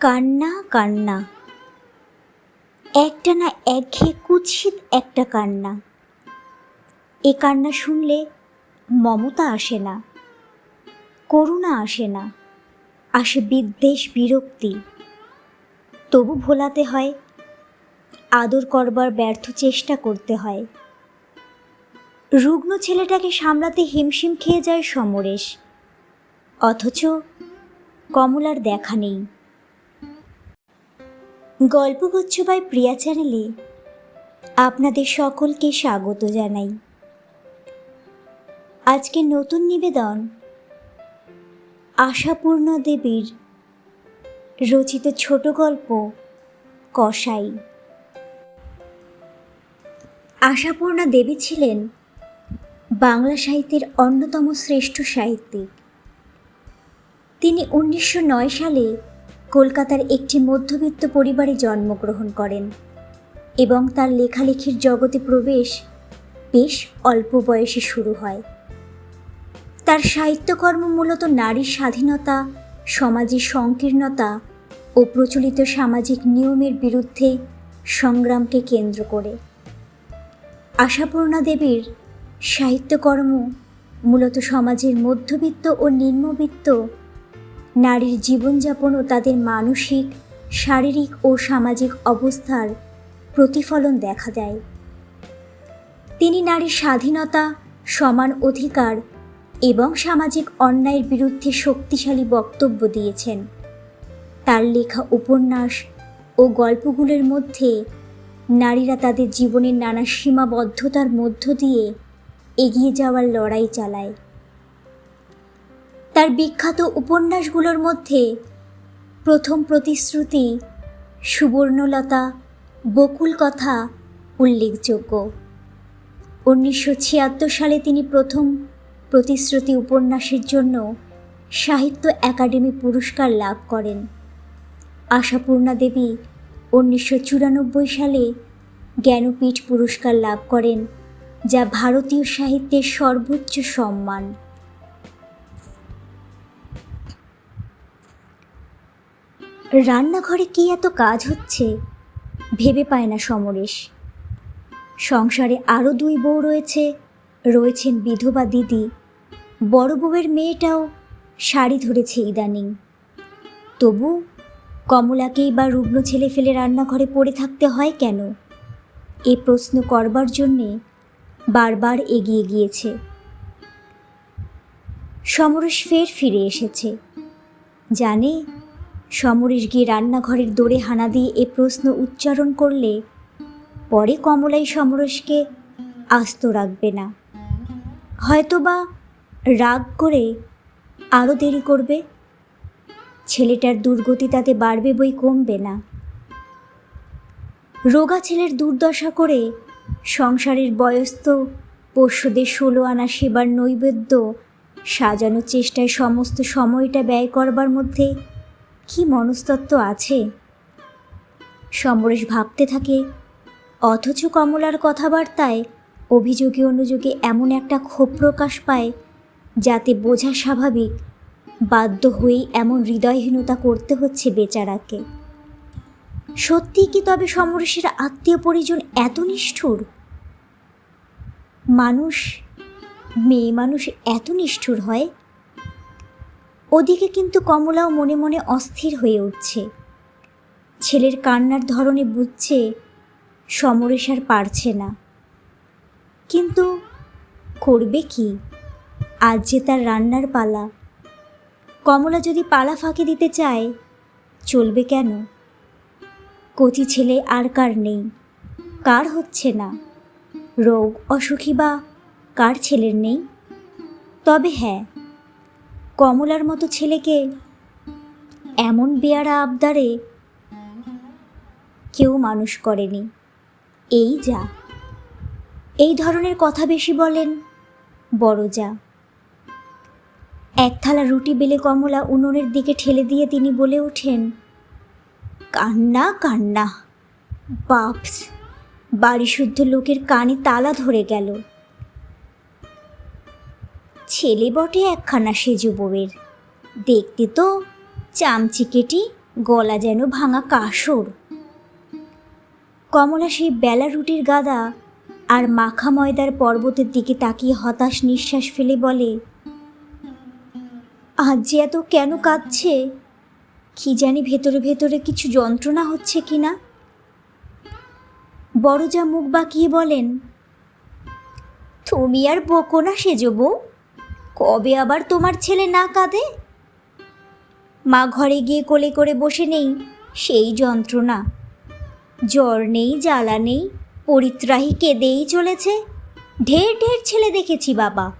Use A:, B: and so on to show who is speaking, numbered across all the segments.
A: কান্না কান্না। একটা না একঘেয়ে কুৎসিত একটা কান্না। এ কান্না শুনলে মমতা আসে না, করুণা আসে না, আসে বিদ্বেষ, বিরক্তি। তবু ভোলাতে হয়, আদর করবার ব্যর্থ চেষ্টা করতে হয়। রুগ্ন ছেলেটাকে সামলাতে হিমশিম খেয়ে যায় সমরেশ, অথচ কমলার দেখা নেই। গল্পগুচ্ছ বাই প্রিয়া চ্যানেলে আপনাদের সকলকে স্বাগত জানাই। আজকে নতুন নিবেদন আশাপূর্ণ দেবীর রচিত ছোট গল্প কসাই। আশাপূর্ণা দেবী ছিলেন বাংলা সাহিত্যের অন্যতম শ্রেষ্ঠ সাহিত্যিক। তিনি উনিশশো নয় সালে কলকাতার একটি মধ্যবিত্ত পরিবারে জন্মগ্রহণ করেন এবং তার লেখালেখির জগতে প্রবেশ বেশ অল্প বয়সে শুরু হয়। তার সাহিত্যকর্ম মূলত নারীর স্বাধীনতা, সমাজের সংকীর্ণতা ও প্রচলিত সামাজিক নিয়মের বিরুদ্ধে সংগ্রামকে কেন্দ্র করে। আশাপূর্ণা দেবীর সাহিত্যকর্ম মূলত সমাজের মধ্যবিত্ত ও নিম্নবিত্ত নারীর জীবনযাপন ও তাদের মানসিক, শারীরিক ও সামাজিক অবস্থার প্রতিফলন দেখা দেয়। তিনি নারীর স্বাধীনতা, সমান অধিকার এবং সামাজিক অন্যায়ের বিরুদ্ধে শক্তিশালী বক্তব্য দিয়েছেন। তার লেখা উপন্যাস ও গল্পগুলোর মধ্যে নারীরা তাদের জীবনের নানা সীমাবদ্ধতার মধ্য দিয়ে এগিয়ে যাওয়ার লড়াই চালায়। তার বিখ্যাত উপন্যাসগুলোর মধ্যে প্রথম প্রতিশ্রুতি, সুবর্ণলতা, বকুল কথা উল্লেখযোগ্য। উনিশশো ছিয়াত্তর সালে তিনি প্রথম প্রতিশ্রুতি উপন্যাসের জন্য সাহিত্য একাডেমি পুরস্কার লাভ করেন। আশাপূর্ণা দেবী উনিশশো চুরানব্বই সালে জ্ঞানপীঠ পুরস্কার লাভ করেন, যা ভারতীয় সাহিত্যের সর্বোচ্চ সম্মান। রান্নাঘরে কি এত কাজ হচ্ছে? ভেবে পায় না সমরেশ। সংসারে আরও দুই বউ রয়েছে, রয়েছেন বিধবা দিদি। বড় বউয়ের মেয়েটাও শাড়ি ধরেছে ইদানিং। তবু কমলাকেই বা রুগ্ন ছেলে ফেলে রান্নাঘরে পড়ে থাকতে হয় কেন? এ প্রশ্ন করবার জন্যে বারবার এগিয়ে গিয়েছে। সমরেশ ফের ফিরে এসেছে। জানে সমরেশ গিয়ে রান্নাঘরের দোরে হানা দিয়ে এ প্রশ্ন উচ্চারণ করলে, পরে কমলাই সমরেশকে আস্ত রাখবে না। হয়তোবা রাগ করে আরও দেরি করবে? ছেলেটার দুর্গতি তাতে বাড়বে বই কমবে না। রোগা ছেলের দুর্দশা করে সংসারের বয়স্ত পোষ্যদের ষোলো আনা সেবার নৈবেদ্য সাজানোর চেষ্টায় সমস্ত সময়টা ব্যয় করবার মধ্যে কি মনস্তত্ত্ব আছে? সমরেশ ভাবতে থাকে, অথচ কমলার কথাবার্তায় অভিযোগে অনুযোগে এমন একটা ক্ষোভ প্রকাশ পায়, যাতে বোঝা স্বাভাবিক বাধ্য হয়েই এমন হৃদয়হীনতা করতে হচ্ছে বেচারাকে। সত্যি কি তবে সমরেশের আত্মীয় পরিজন এত নিষ্ঠুর? মানুষ, মেয়ে মানুষ এত নিষ্ঠুর হয়? ওদিকে কিন্তু কমলাও মনে মনে অস্থির হয়ে উঠছে। ছেলের কান্নার ধরনে বুঝছে সমরেশ আর পারছে না। কিন্তু করবে কি? আজ যে তার রান্নার পালা। কমলা যদি পালা ফাঁকি দিতে চায়, চলবে কেন? কচি ছেলে আর কার নেই? কার হচ্ছে না? রোগ, অসুখী বা কার ছেলের নেই? তবে হ্যাঁ কমলার মতো ছেলেকে এমন বেয়ারা আবদারে কেউ মানুষ করেনি। এই যা। এই ধরনের কথা বেশি বলেন বড় যা। এক থালা রুটি বেলে কমলা উনুনের দিকে ঠেলে দিয়ে তিনি বলে ওঠেন, কান্না কান্না। বাপস বাড়ি শুদ্ধ লোকের কানে তালা ধরে গেল। ছেলে বটে একখানা সেজু বউয়ের। দেখতে তো চামচিকেটি, গলা যেন ভাঙা কাসর। কমলা সেই বেলা রুটির গাদা আর মাখা ময়দার পর্বতের দিকে তাকিয়ে হতাশ নিঃশ্বাস ফেলে বলে, আজ যে এত কেন কাঁদছে? কি জানি ভেতরে ভেতরে কিছু যন্ত্রণা হচ্ছে কি না? বড় যা মুখ বাঁকিয়ে বলেন, তুমি আর বকো না সেজো বউ। কবে আবার তোমার ছেলে না কাঁদে? মা ঘরে গিয়ে কোলে করে বসে নেই, সেই যন্ত্রণা। জ্বর নেই, জ্বালা নেই, পরিত্রাহী কেঁদেই চলেছে। ঢের ঢের ছেলে দেখেছি বাবা,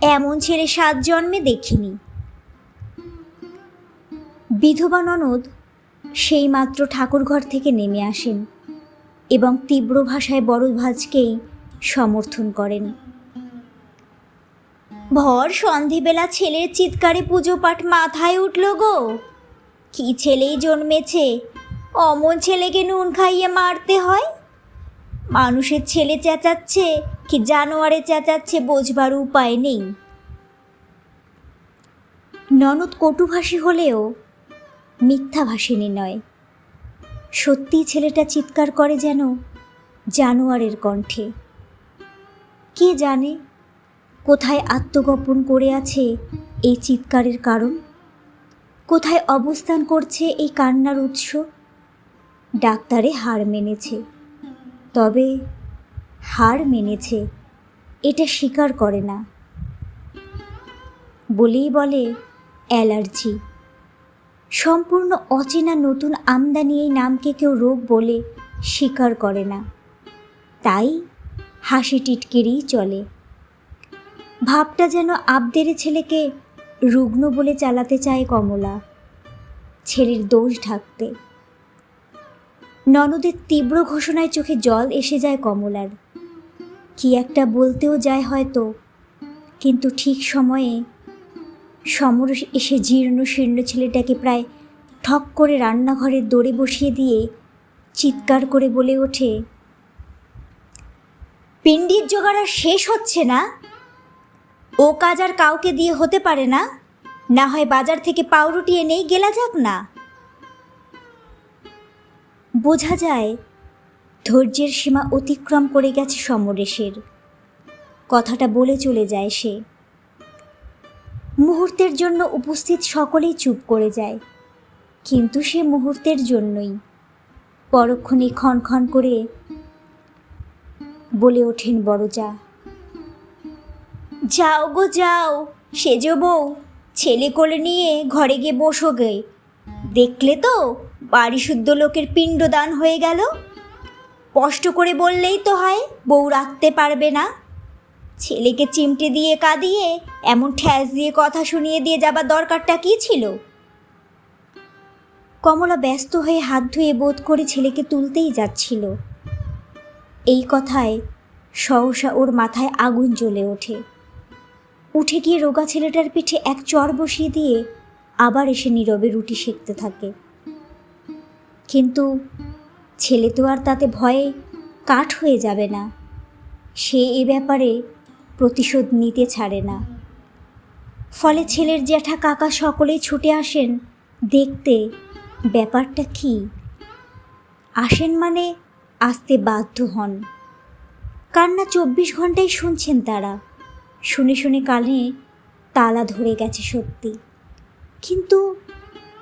A: এমন ছেলে সাত জন্মে দেখিনি। বিধবা ননদ সেই মাত্র ঠাকুরঘর থেকে নেমে আসেন এবং তীব্র ভাষায় বড় ভাজকেই সমর্থন করেন। ভর সন্ধেবেলা ছেলের চিৎকারে পুজো পাঠ মাথায় উঠল গো। কি ছেলেই জন্মেছে? অমন ছেলেকে নুন খাইয়ে মারতে হয়? মানুষের ছেলে চেঁচাচ্ছে, কি জানোয়ারে চেঁচাচ্ছে বোঝবার উপায় নেই। ননদ কটুভাষী হলেও মিথ্যাভাষিনী নয়। সত্যি ছেলেটা চিৎকার করে যেন জানোয়ারের কণ্ঠে। কে জানে কোথায় আত্মগোপন করে আছে এই চিৎকারের কারণ? কোথায় অবস্থান করছে এই কান্নার উৎস? ডাক্তারে হার মেনেছে। তবে হার মেনেছে, এটা স্বীকার করে না। বলেই বলে অ্যালার্জি। সম্পূর্ণ অচেনা নতুন আমদানি এই নামকে কেউ রোগ বলে স্বীকার করে না। তাই হাসি টিটকেরেই চলে। ভাবটা যেন আবদেরে ছেলেকে রুগ্ন বলে চালাতে চায় কমলা। ছেলের দোষ ঢাকতে। ননদের তীব্র ঘোষণায় চোখে জল এসে যায় কমলার। কি একটা বলতেও যায় হয়তো, কিন্তু ঠিক সময়ে সমর এসে জীর্ণ শীর্ণ ছেলেটাকে প্রায় ঠক করে রান্নাঘরের দড়ে বসিয়ে দিয়ে চিৎকার করে বলে ওঠে, পিণ্ডির জোগাড় শেষ হচ্ছে না? ও কাজ আর কাউকে দিয়ে হতে পারে না। না হয় বাজার থেকে পাউরুটি এনেই গেলা যাক না। বোঝা যায়, ধৈর্যের সীমা অতিক্রম করে গেছে সমরেশের। কথাটা বলে চলে যায় সে। মুহূর্তের জন্য উপস্থিত সকলেই চুপ করে যায়। কিন্তু সে মুহূর্তের জন্যই। পরক্ষণে ক্ষণ ক্ষণ করে বলে ওঠেন বড়জা। যাও গো, যাও। সেজ বউ, ছেলে কোলে নিয়ে ঘরে গিয়ে বসো গে। দেখলে তো বাড়ি শুদ্ধ লোকের পিণ্ডদান হয়ে গেল। কষ্ট করে বললেই তো হয় বউ রাখতে পারবে না। ছেলেকে চিমটে দিয়ে কাঁদিয়ে, এমন ঠ্যাস দিয়ে কথা শুনিয়ে দিয়ে যাবার দরকারটা কী ছিল? কমলা ব্যস্ত হয়ে হাত ধুয়ে বোধ করে ছেলেকে তুলতেই যাচ্ছিল। এই কথায় সহসা ওর মাথায় আগুন জ্বলে ওঠে। উঠে গিয়ে রোগা ছেলেটার পিঠে এক চর বসিয়ে দিয়ে আবার এসে নীরবে রুটি সেঁকতে থাকে। কিন্তু ছেলে তো আর তাতে ভয়ে কাঠ হয়ে যাবে না। সে এ ব্যাপারে প্রতিশোধ নিতে ছাড়ে না। ফলে ছেলের জ্যাঠা কাকা সকলেই ছুটে আসেন দেখতে। ব্যাপারটা কি? আসেন মানে আসতে বাধ্য হন। কান্না চব্বিশ ঘন্টাই শুনছেন তারা। শুনে শুনে কানে তালা ধরে গেছে সত্যি। কিন্তু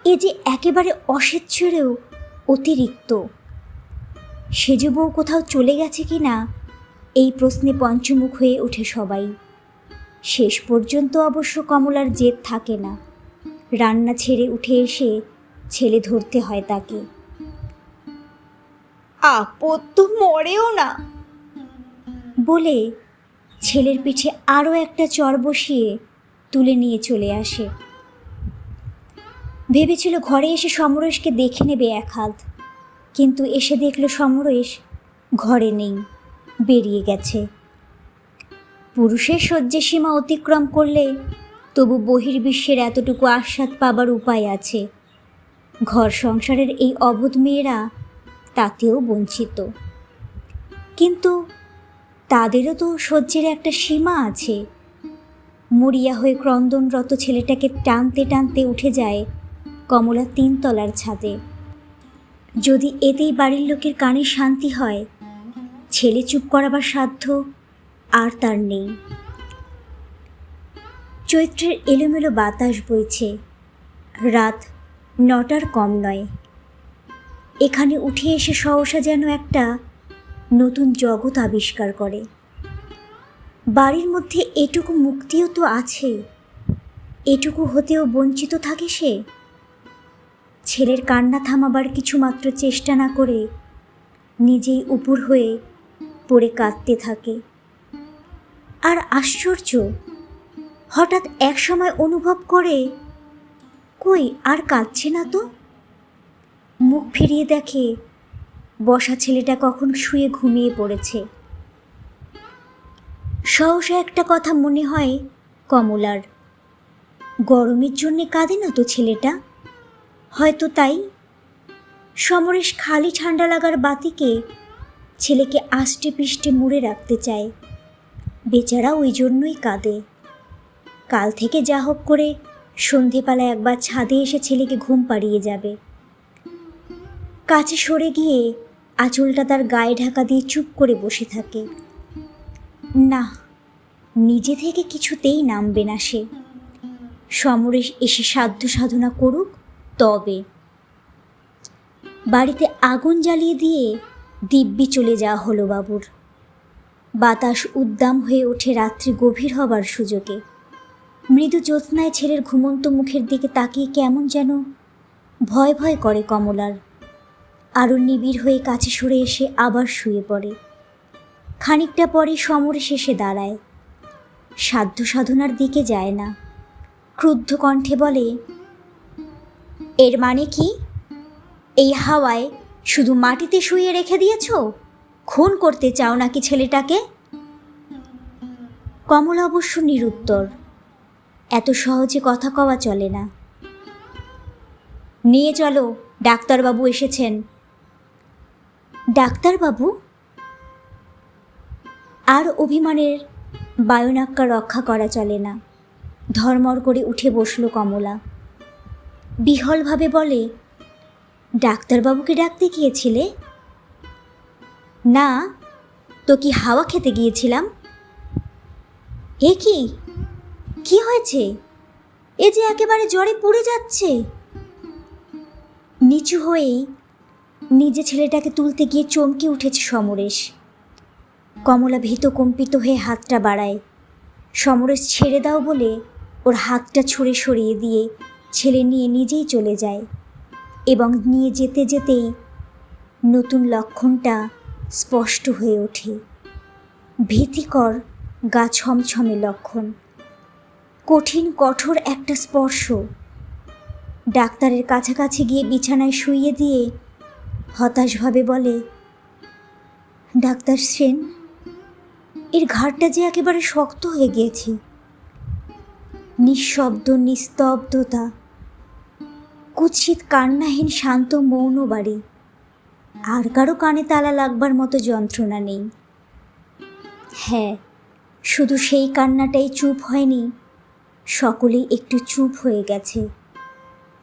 A: এ যে একেবারে অস্বেচ্ছরেও অতিরিক্ত সেজ বউ কোথাও চলে গেছে কি না এই প্রশ্নে পঞ্চমুখ হয়ে ওঠে সবাই। শেষ পর্যন্ত অবশ্য কমলার জেদ থাকে না। রান্না ছেড়ে উঠে এসে ছেলে ধরতে হয় তাকে। আপদ তো মরেও না। বলে ছেলের পিঠে আরও একটা চর বসিয়ে তুলে নিয়ে চলে আসে। ভেবেছিল ঘরে এসে সমরেশকে দেখে নেবে এক হাত, কিন্তু এসে দেখল সমরেশ ঘরে নেই, বেরিয়ে গেছে। পুরুষের সহ্যে সীমা অতিক্রম করলে তবু বহির্বিশ্বের এতটুকু আস্বাদ পাবার উপায় আছে। ঘর সংসারের এই অবোধ মেয়েরা তাতেও বঞ্চিত। কিন্তু তাদেরও তো সহ্যের একটা সীমা আছে। মরিয়া হয়ে ক্রন্দনরত ছেলেটাকে টানতে টানতে উঠে যায় কমলা তিনতলার ছাদে। যদি এতেই বাড়ির লোকের কানে শান্তি হয়, ছেলে চুপ করাবার সাধ্য আর তার নেই। চৈত্রের এলোমেলো বাতাস বইছে। রাত নটার কম নয়। এখানে উঠে এসে সহসা যেন একটা নতুন জগৎ আবিষ্কার করে। বাড়ির মধ্যে এটুকু মুক্তিও তো আছে। এটুকু হতেও বঞ্চিত থাকে সে। ছেলের কান্না থামাবার কিছুমাত্র চেষ্টা না করে নিজেই উপর হয়ে পড়ে কাঁদতে থাকে। আর আশ্চর্য, হঠাৎ এক সময় অনুভব করে, কই, আর কাঁদছে না তো? মুখ ফিরিয়ে দেখে বসা ছেলেটা কখন শুয়ে ঘুমিয়ে পড়েছে। সহসা একটা কথা মনে হয় কমলার। গরমের জন্যে কাঁদে না তো ছেলেটা? হয়তো তাই। সমরেশ খালি ঠান্ডা লাগার বাতিকে ছেলেকে আষ্টে পিষ্টে মুড়ে রাখতে চায়। বেচারা ওই জন্যই কাঁদে। কাল থেকে যা হোক করে সন্ধেবেলা একবার ছাদে এসে ছেলেকে ঘুম পাড়িয়ে যাবে। কাছে সরে গিয়ে আঁচলটা তার গায়ে ঢাকা দিয়ে চুপ করে বসে থাকে। না, নিজে থেকে কিছুতেই নামবে না সে। সমরেশ এসে সাধ্য সাধনা করুক, তবে। বাড়িতে আগুন জ্বালিয়ে দিয়ে দিব্যি চলে যাওয়া হলো বাবুর। বাতাস উদ্দাম হয়ে ওঠে রাত্রি গভীর হবার সুযোগে। মৃদু জ্যোৎস্নায় ছেলের ঘুমন্ত মুখের দিকে তাকিয়ে কেমন যেন ভয় ভয় করে কমলার। আরও নিবিড় হয়ে কাছে সরে এসে আবার শুয়ে পড়ে। খানিকটা পরে সমরে শেষে দাঁড়ায়। সাধ্য সাধনার দিকে যায় না। ক্রুদ্ধ কণ্ঠে বলে, এর মানে কি? এই হাওয়ায় শুধু মাটিতে শুয়ে রেখে দিয়েছ? খুন করতে চাও নাকি ছেলেটাকে? কমলা অবশ্য নিরুত্তর। এত সহজে কথা কওয়া চলে না। নিয়ে চলো, ডাক্তারবাবু এসেছেন। ডাক্তারবাবু, আর অভিমানের বায়ুনাক্কা রক্ষা করা চলে না। ধর্মর করে উঠে বসল কমলা। বিহলভাবে বলে, ডাক্তারবাবুকে ডাকতে গিয়েছিলে? না, তো কি হাওয়া খেতে গিয়েছিলাম? এ কি? কি হয়েছে? এ যে একেবারে জ্বরে পুড়ে যাচ্ছে? নিচু হয়েই নিজে ছেলেটাকে তুলতে গিয়ে চমকে উঠেছে সমরেশ। কমলা ভীত কম্পিত হয়ে হাতটা বাড়ায়। সমরেশ ছেড়ে দাও বলে ওর হাতটা ছুঁড়ে সরিয়ে দিয়ে ছেলে নিয়ে নিজেই চলে যায় এবং নিয়ে যেতে যেতেই নতুন লক্ষণটা স্পষ্ট হয়ে ওঠে। ভীতিকর গা ছমছমে লক্ষণ। কঠিন, কঠোর একটা স্পর্শ। ডাক্তারের কাছাকাছি গিয়ে বিছানায় শুইয়ে দিয়ে হতাশভাবে বলে, ডাক্তার সেন, এর ঘাড়টা যে একেবারে শক্ত হয়ে গিয়েছে। নিঃশব্দ, নিস্তব্ধতা, কুৎসিত, কান্নাহীন, শান্ত, মৌন বাড়ি। আর কারও কানে তালা লাগবার মতো যন্ত্রণা নেই। হ্যাঁ শুধু সেই কান্নাটাই চুপ হয়নি, সকলেই একটু চুপ হয়ে গেছে।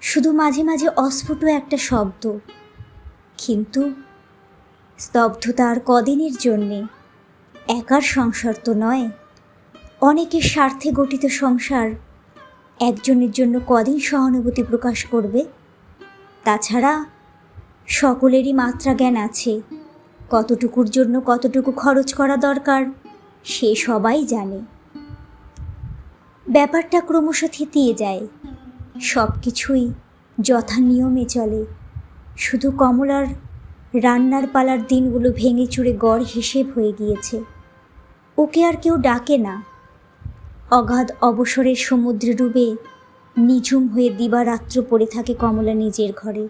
A: শুধু মাঝে মাঝে অস্ফুট একটা শব্দ কিন্তু স্তব্ধতা আর কদিনের জন্যে একার সংসার তো নয়। অনেকের স্বার্থে গঠিত সংসার একজনের জন্য কদিন সহানুভূতি প্রকাশ করবে। তাছাড়া সকলেরই মাত্রা জ্ঞান আছে, কতটুকুর জন্য কতটুকু খরচ করা দরকার সে সবাই জানে। ব্যাপারটা ক্রমশ থিতিয়ে যায় সব কিছুই যথা নিয়মে চলে। শুধু কমলার রান্নার পালার দিনগুলো ভেঙে চুরে গড় হিসেব হয়ে গিয়েছে। ওকে আর কেউ ডাকে না। অগাধ অবসরের সমুদ্রে ডুবে নিঝুম হয়ে দিবারাত্র পড়ে থাকে কমলা নিজের ঘরে।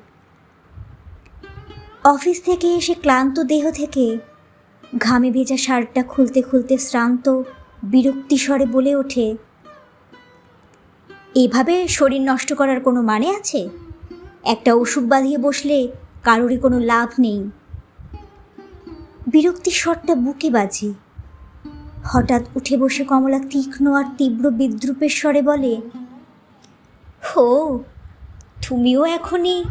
A: অফিস থেকে এসে ক্লান্ত দেহ থেকে ঘামে ভেজা শার্টটা খুলতে খুলতে শ্রান্ত, বিরক্তিস্বরে বলে ওঠে, এভাবে শরীর নষ্ট করার কোনো মানে আছে? একটা ওষুধ বাঁধিয়ে বসলে কারোরই কোনো লাভ নেই। বিরক্তির স্বরটা বুকে বাজে। হঠাৎ উঠে বসে কমলা তীক্ষ্ণ আর তীব্র বিদ্রুপের স্বরে বলে, হো, তুমিও এখনই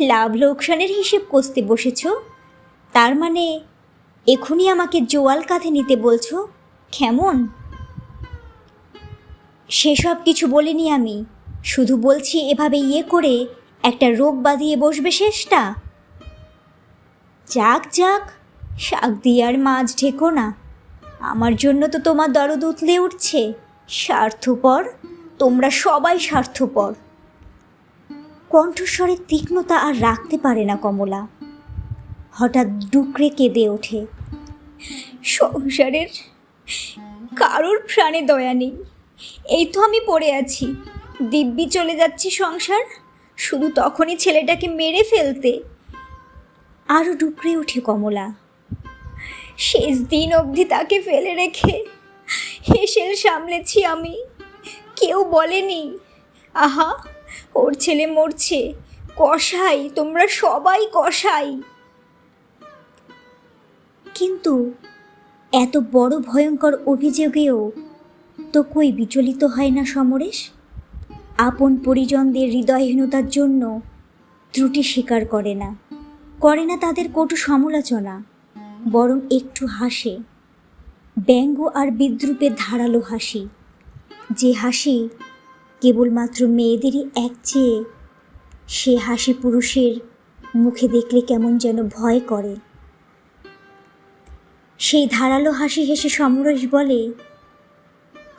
A: লাভ লোকসানের হিসেব কষতে বসেছ? তার মানে এখনই আমাকে জোয়াল কাঁধে নিতে বলছো? কেমন? সেসব কিছু বলিনি আমি, শুধু বলছি এভাবে ইয়ে করে একটা রোগ বাঁধিয়ে বসবে শেষটা? যাক যাক, শাক দিয়ে আর মাছ ঢেকো না। আমার জন্য তো তোমার দরদ উতলে উঠছে। স্বার্থপর, তোমরা সবাই স্বার্থপর। কণ্ঠস্বরের তীক্ষ্ণতা আর রাখতে পারে না কমলা। হঠাৎ ডুকরে কেঁদে ওঠে। সংসারের কারোর প্রাণে দয়া নেই। এই তো আমি পড়ে আছি। দিব্যি চলে যাচ্ছি সংসার। শুধু তখনই ছেলেটাকে মেরে ফেলতে আরও ডুকরে ওঠে কমলা। শেষ দিন অবধি তাকে ফেলে রেখে হেসেল সামলেছি আমি। কেউ বলেনি, আহা, ওর ছেলে মরছে কষাই তোমরা সবাই কষাই কিন্তু এত বড় ভয়ঙ্কর অভিযোগেও তো কই বিচলিত হয় না সমরেশ? আপন পরিজনদের হৃদয়হীনতার জন্য ত্রুটি স্বীকার করে না। করে না তাদের কটু সমালোচনা, বরং একটু হাসে। ব্যঙ্গ আর বিদ্রুপের ধারালো হাসি। যে হাসি কেবলমাত্র মেয়েদেরই এক চেয়ে, সে হাসি পুরুষের মুখে দেখলে কেমন যেন ভয় করে। সেই ধারালো হাসি হেসে সমরেশ বলে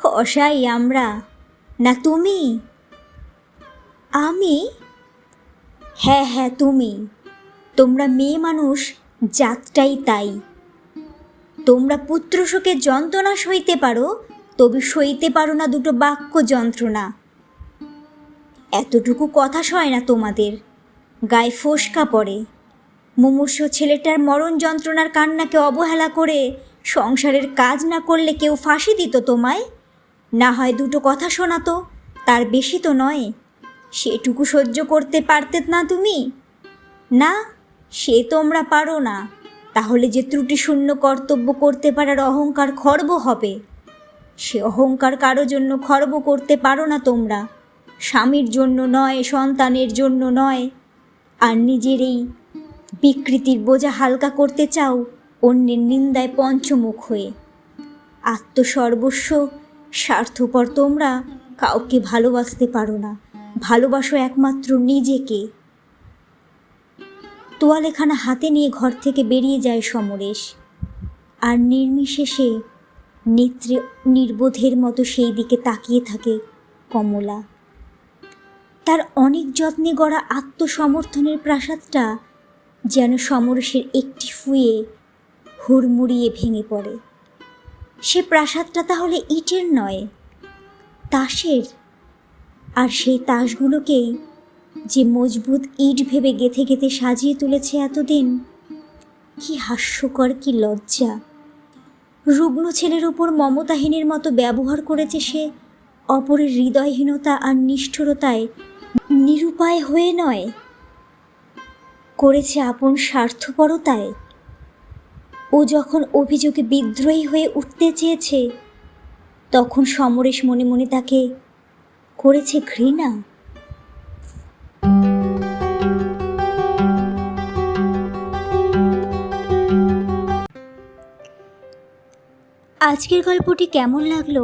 A: কষাই আমরা, না তুমি? আমি? হ্যাঁ হ্যাঁ তুমি। তোমরা মেয়ে মানুষ, জাতটাই তাই। তোমরা পুত্র শোকের যন্ত্রণা সইতে পারো, তবে সইতে পারো না দুটো বাক্য যন্ত্রণা। এতটুকু কথা সয় না তোমাদের। গায়ে ফোসকা পড়ে। মুমূর্ষ ছেলেটার মরণ যন্ত্রণার কান্নাকে অবহেলা করে সংসারের কাজ না করলে কেউ ফাঁসি দিত তোমায়? না হয় দুটো কথা শোনাতো, তার বেশি তো নয়। সেটুকু সহ্য করতে পারতে না তুমি? না, সে তোমরা পারো না। তাহলে যে ত্রুটিশূন্য কর্তব্য করতে পারার অহংকার খর্ব হবে। সে অহংকার কারও জন্য খর্ব করতে পারো না তোমরা। স্বামীর জন্য নয়, সন্তানের জন্য নয়। আর নিজের এই বিকৃতির বোঝা হালকা করতে চাও, অন্যের নিন্দায় পঞ্চমুখ হয়ে। আত্মসর্বস্ব, স্বার্থপর তোমরা কাউকে ভালোবাসতে পারো না। ভালোবাসো একমাত্র নিজেকে। তোয়ালেখানা হাতে নিয়ে ঘর থেকে বেরিয়ে যায় সমরেশ। আর নির্বিশেষে নেত্রে নির্বোধের মতো সেই দিকে তাকিয়ে থাকে কমলা। তার অনেক যত্নে গড়া আত্মসমর্থনের প্রাসাদটা যেন সমরসের একটি ফুয়ে হুড়মুড়িয়ে ভেঙে পড়ে। সে প্রাসাদটা তাহলে ইটের নয়, তাসের। আর সেই তাসগুলোকেই যে মজবুত ইট ভেবে গেথে গেথে সাজিয়ে তুলেছে এতদিন, কি হাস্যকর, কি লজ্জা। রুগ্ন ছেলের ওপর মমতাহীনের মতো ব্যবহার করেছে সে অপরের হৃদয়হীনতা আর নিষ্ঠুরতায় নিরুপায় হয়ে নয়। করেছে আপন স্বার্থপরতায়। ও যখন অভিযোগে বিদ্রোহী হয়ে উঠতে চেয়েছে, তখন সমরেশ মনে মনে তাকে করেছে ঘৃণা? আজকের গল্পটি কেমন লাগল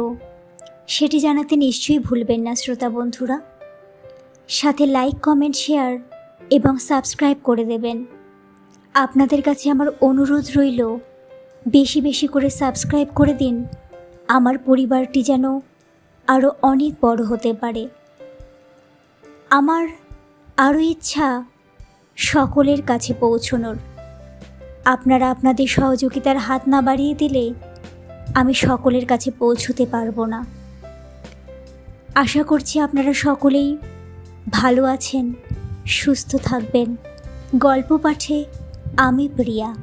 A: সেটি জানাতে নিশ্চয়ই ভুলবেন না, শ্রোতা বন্ধুরা। সাথে লাইক, কমেন্ট, শেয়ার এবং সাবস্ক্রাইব করে দেবেন। আপনাদের কাছে আমার অনুরোধ রইল, বেশি বেশি করে সাবস্ক্রাইব করে দিন। আমার পরিবারটি যেন আরও অনেক বড় হতে পারে। আমার আরও ইচ্ছা সকলের কাছে পৌঁছনোর। আপনারা আপনাদের সহযোগিতার হাত না বাড়িয়ে দিলে আমি সকলের কাছে পৌঁছতে পারব না। আশা করছি আপনারা সকলেই ভালো আছেন, সুস্থ থাকবেন। গল্প পাঠে আমি প্রিয়া।